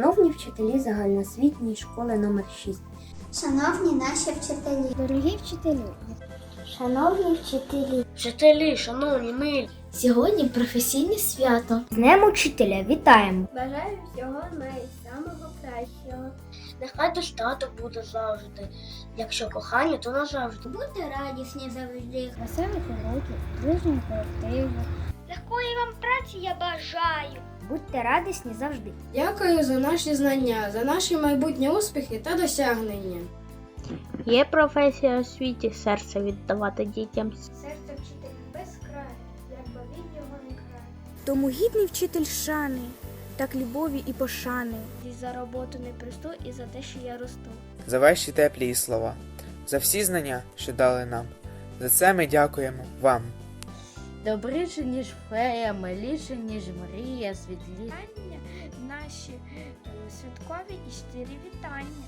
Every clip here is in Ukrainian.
Шановні вчителі загальноосвітньої школи номер 6 Шановні наші вчителі, Дорогі вчителі, шановні вчителі, Вчителі, шановні милі, сьогодні професійне свято. з Днем учителя вітаємо! Бажаю всього найсамого кращого. нехай достаток буде завжди. Якщо кохання, то назавжди. Будьте радісні завжди. Веселих уроків, дружнього колективу. Легкої вам праці я бажаю. Будьте радісні завжди. Дякую за наші знання, за наші майбутні успіхи та досягнення. Є професія у світі серце віддавати дітям. Серце вчителя безкрає, якби від його не край. Тому гідний вчитель шани, так любові і пошани. І за роботу не просту, і за те, що я росту. за ваші теплі слова, за всі знання, що дали нам. За це ми дякуємо вам. Добріше, ніж фея, миліше, ніж мрія, світлі. Вітання наші е, святкові і щирі вітання.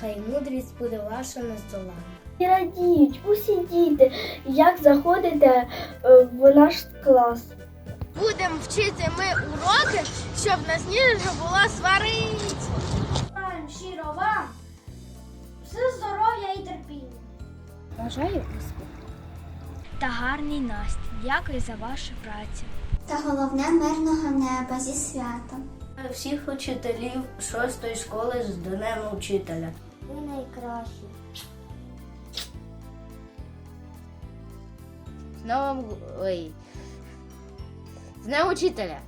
Хай мудрість буде вашими столами. І радіють усі діти, як заходите е, в наш клас. Будемо вчити ми уроки, щоб нас ніжно була сварить. Бажаємо щиро вам все здоров'я і терпіння. Бажаю успіху! Та гарний настрій. Дякую за вашу працю. Та головне мирного неба зі святом. Всіх учителів шостої школи з Днем учителя. Ви найкращі. З новим ой. З Днем учителя!